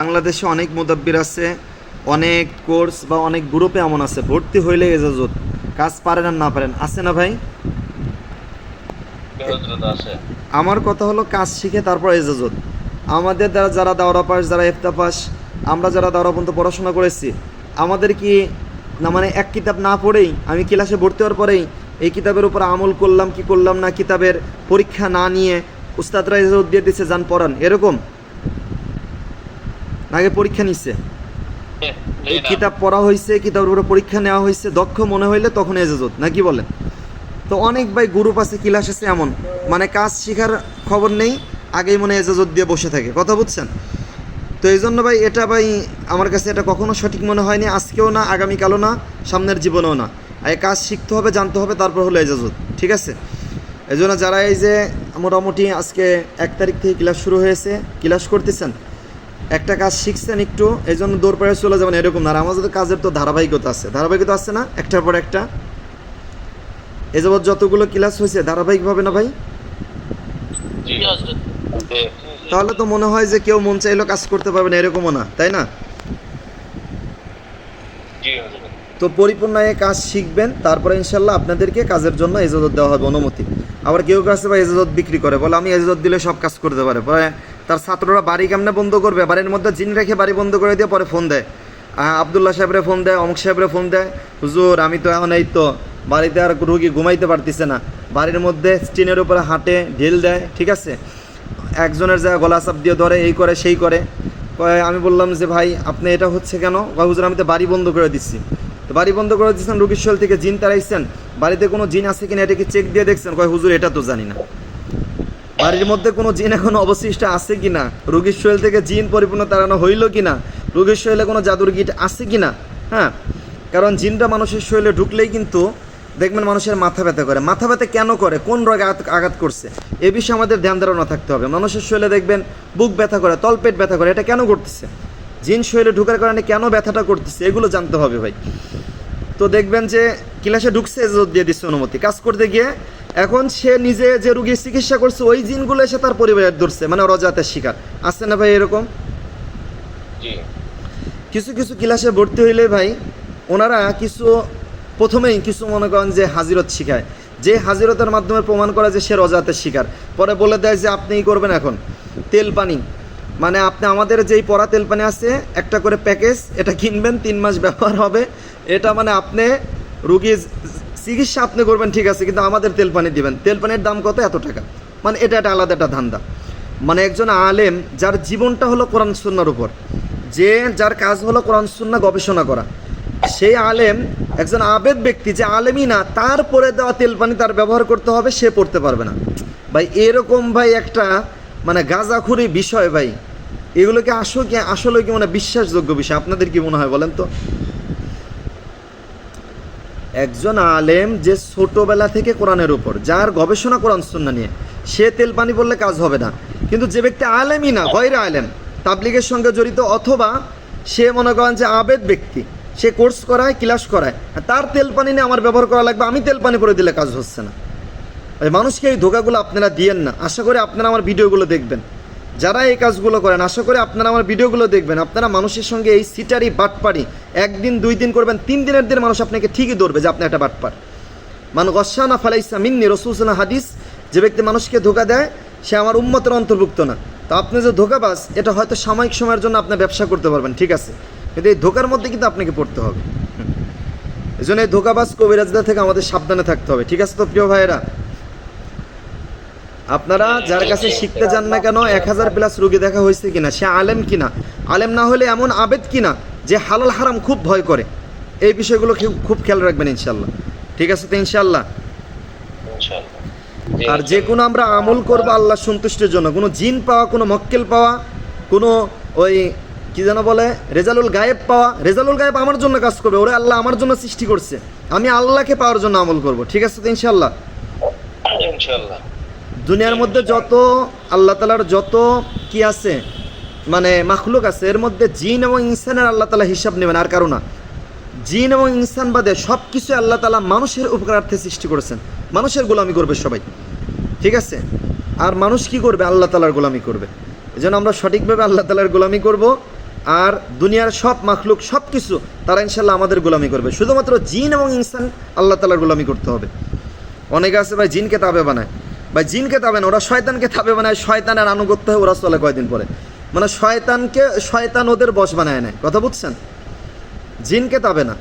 বাংলাদেশে অনেক মুদাব্বির আছে অনেক কোর্স বা অনেক গ্রুপে এমন আছে ভর্তি হইলে এজাজত কাজ পারেন আর না পারেন আছে না ভাই? আমার কথা হলো কাজ শিখে তারপর এজাজত। আমাদের দ্বারা যারা দাওরা পাস যারা ইফতা পাস আমরা যারা দাওরা পর্যন্ত পড়াশোনা করেছি আমাদের কি না মানে এক কিতাব না পড়েই আমি ক্লাসে ভর্তি হওয়ার পরেই এই কিতাবের উপর আমল করলাম কি করলাম না কিতাবের পরীক্ষা না নিয়ে উস্তাদরা এজাজত দিয়ে দিচ্ছে যান পড়ান এরকম? আগে পরীক্ষা নিচ্ছে এই কিতাব পড়া হয়েছে কিতাবের উপরে পরীক্ষা নেওয়া হয়েছে দক্ষ মনে হইলে তখন এজাজত নাকি বলেন? তো অনেক ভাই গ্রুপ আছে ক্লাস আছে এমন মানে কাজ শেখার খবর নেই আগেই মনে হয় এজাজত দিয়ে বসে থাকে কথা বুঝছেন? তো এই জন্য ভাই এটা ভাই আমার কাছে এটা কখনো সঠিক মনে হয়নি আজকেও না আগামীকালও না সামনের জীবনেও না। আর এই কাজ শিখতে হবে জানতে হবে তারপর হলো এজাজত ঠিক আছে? এই জন্য যারা এই যে মোটামুটি আজকে এক তারিখ থেকে ক্লাস শুরু হয়েছে ক্লাস করতেছেন একটা কাজ শিখছেন একটু এই জন্য দৌড় পায়ে চলে যাবেন এরকম না। আর আমাদের তো কাজের তো ধারাবাহিকতা আছে। ধারাবাহিকতা আছে না? একটার পর একটা। এ যাবৎ যতগুলো ক্লাস হয়েছে ধারাবাহিকভাবে না ভাই। তাহলে তো মনে হয় যে কেউ মন চাইলেও কাজ করতে পারবে না এরকমও না তাই না। তো পরিপূর্ণ এই কাজ শিখবেন, তারপরে ইনশাল্লাহ আপনাদেরকে কাজের জন্য এজাজত দেওয়া হবে অনুমতি। আবার কেউ কাছে বা এজাজত বিক্রি করে, বলে আমি এজাজত দিলে সব কাজ করতে পারে। পরে তার ছাত্ররা বাড়ি কেমনে বন্ধ করবে? বাড়ির মধ্যে জিন রেখে বাড়ি বন্ধ করে দিয়ে পরে ফোন দেয়। আবদুল্লাহ সাহেবরে ফোন দেয়, অমুক সাহেবরে ফোন দেয়, হুজুর, আমি তো এখন এই তো বাড়িতে আর রুগী ঘুমাইতে পারতেছে না। বাড়ির মধ্যে স্টিনের উপরে হাঁটে, ঢিল দেয়, ঠিক আছে? একজনের যা গলা চাপ দিয়ে ধরে, এই করে, সেই করে। আমি বললাম যে ভাই, আপনি এটা হচ্ছে কেন? হুজুর, আমি তো বাড়ি বন্ধ করে দিচ্ছি। তো বাড়ি বন্ধ করে দিচ্ছেন রুগীর থেকে জিন তারাইছেন। বাড়িতে কোনো জিন আছে কিনা এটা কি চেক দিয়ে দেখছেন? কয়, হুজুর, এটা তো জানি না। বাড়ির মধ্যে কোনো জিন এখন অবশিষ্ট আছে কিনা? রুগীর শরীর থেকে জিন পরিপূর্ণ তাড়ানো হইল কিনা? রুগীর শরীরে কোনো জাদুর গিট আছে কিনা? হ্যাঁ কারণ জিনটা মানুষের শরীরে ঢুকলেই কিন্তু দেখবেন মানুষের মাথা ব্যথা করে। মাথা ব্যথা কেন করে? কোন রোগে আঘাত করছে? এ বিষয়ে আমাদের ধ্যান ধারণা থাকতে হবে। মানুষের শরীরে দেখবেন বুক ব্যথা করে, তলপেট ব্যথা করে। এটা কেন করতেছে? জিন শরীরে ঢুকার কারণে কেন ব্যথাটা করতেছে এগুলো জানতে হবে ভাই। তো দেখবেন যে ক্লাসে ঢুকছে এজাজত দিয়ে দিচ্ছে অনুমতি। কাজ করতে গিয়ে এখন সে নিজে যে রুগীর চিকিৎসা করছে ওই জিনগুলো এসে তার পরিবারের ধরছে মানে রজাতের শিকার। আছে না ভাই এরকম? কিছু কিছু ক্লাসে ভর্তি হইলে ভাই ওনারা কিছু প্রথমেই কিছু মনে করেন যে হাজিরত শিখায়। যে হাজিরতের মাধ্যমে প্রমাণ করা যে সে রজাতের শিকার। পরে বলে দেয় যে আপনিই করবেন এখন। তেল পানি। মানে আপনি আমাদের যেই পরা তেল পানি আছে, একটা করে প্যাকেজ, এটা কিনবেন, তিন মাস ব্যবহার হবে। এটা মানে আপনি রুগীর চিকিৎসা আপনি করবেন, ঠিক আছে, কিন্তু আমাদের তেল পানি দিবেন। তেল পানির দাম কত? এত টাকা। মানে এটা একটা আলাদা একটা ধান্দা। মানে একজন আলেম, যার জীবনটা হলো কোরআন সুন্নার উপর। যে যার কাজ হলো কোরআন সুন্না গবেষণা করা। সেই আলেম, একজন আবেদ ব্যক্তি, যে আলেমই না তারপরে দেওয়া তেল পানি তার ব্যবহার করতে হবে, সে পড়তে পারবে না। ভাই, এরকম ভাই একটা মানে গাঁজাখুরি বিষয় ভাই। এগুলোকে আসো কি আসলে কি মানে বিশ্বাসযোগ্য বিষয়? আপনাদের কি মনে হয় বলেন তো? একজন আলেম যে ছোটবেলা থেকে কোরআনের উপর, যার গবেষণা কোরআন সুন্না নিয়ে, সে তেল পানি বললে কাজ হবে না। কিন্তু যে ব্যক্তি আলেমই না গয়রে আলেম, তাবলিগের সঙ্গে জড়িত অথবা সে মনে করেন যে আবেদ ব্যক্তি, সে কোর্স করায়, ক্লাস করায় তার তেল পানি নিয়ে আমার ব্যবহার করা লাগবে, আমি তেল পানি করে দিলে কাজ হচ্ছে না। মানুষকে এই ধোকাগুলো আপনারা দিয়েন না। আশা করি আপনারা আমার ভিডিওগুলো দেখবেন। যারা এই কাজগুলো করেন, আশা করি আপনারা আমার ভিডিওগুলো দেখবেন। আপনারা মানুষের সঙ্গে এই সিটারি বাটপারি, একদিন, দুই দিন করবেন, তিন দিনের দিন মানুষ আপনাকে ঠিকই ধরবে যে আপনি একটা বাটপার। মান গসানা ফালাইসা মিন্নি রসুলসাল্লাহ হাদিস, যে ব্যক্তি মানুষকে ধোকা দেয়, সে আমার উম্মতের অন্তর্ভুক্ত না। তো আপনি যে ধোকাবাজ, এটা হয়তো সাময়িক সময়ের জন্য আপনি ব্যবসা করতে পারবেন, ঠিক আছে। কিন্তু এই ধোকার মধ্যে কিন্তু আপনাকে পড়তে হবে। এই জন্য এই ধোকাবাজ কবিরাজদা থেকে আমাদের সাবধানে থাকতে হবে, ঠিক আছে তো প্রিয় ভাইয়েরা? আপনারা যার কাছে শিখতে যান না কেন এক হাজার প্লাস রুগী দেখা হয়েছে কিনা সে আলেম কিনা? আলেম না হলে এমন আবেদ কিনা যে হালাল হারাম খুব ভয় করে? এই বিষয়গুলো খুব- খেয়াল রাখবেন ইনশাল্লাহ ঠিক আছে তো ইনশাল্লাহ আর যে কোনো আমরা আমল করব আল্লাহ সন্তুষ্টির জন্য। কোনো জিন পাওয়া কোনো মক্কেল পাওয়া কোনো ওই কি যেন বলে রেজালুল গায়েব পাওয়া রেজালুল গায়েব আমার জন্য কাজ করবে ওরা আল্লাহ আমার জন্য সৃষ্টি করছে। আমি আল্লাহকে পাওয়ার জন্য আমল করব। ঠিক আছে তো ইনশাল্লাহ ইনশাআল্লাহ। দুনিয়ার মধ্যে যত আল্লাহ তালার যত কি আছে মানে মাখলুক আছে, এর মধ্যে জিন এবং ইনসানের আল্লাহ তালা হিসাব নেবেন, আর কারও না। জিন এবং ইনসান বাদে সব কিছু আল্লাহ তালা মানুষের উপকারার্থে সৃষ্টি করেছেন। মানুষের গোলামি করবে সবাই, ঠিক আছে? আর মানুষ কি করবে? আল্লাহ তালার গোলামি করবে। এই জন্য আমরা সঠিকভাবে আল্লাহ তালার গোলামি করব, আর দুনিয়ার সব মাখলুক সব কিছু তারা ইনশাল্লাহ আমাদের গোলামি করবে। শুধুমাত্র জিন এবং ইনসান আল্লাহ তালার গোলামি করতে হবে। অনেকে আছে ভাই, জিনকে তাবে বানায়। ভাই জিনকে তাবে না, ওরা শয়তানকে থাবে বানায় শয়তানের আনুগত্য হয়ে ওরা চলে কয়দিন পরে। মানে শয়তানকে, শয়তান ওদের বস বানায় নেয়। কথা বুঝছেন? জিনকে তাবে না।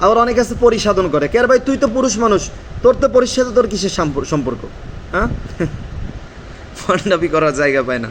আবার অনেকে আছে পরিসাধন করে। কে ভাই, তুই তো পুরুষ মানুষ। তোর তো পরিসাধন তোর কিসের সম্পর্ক? হ্যাঁ? ফন্ডাবি করার জায়গা পায় না।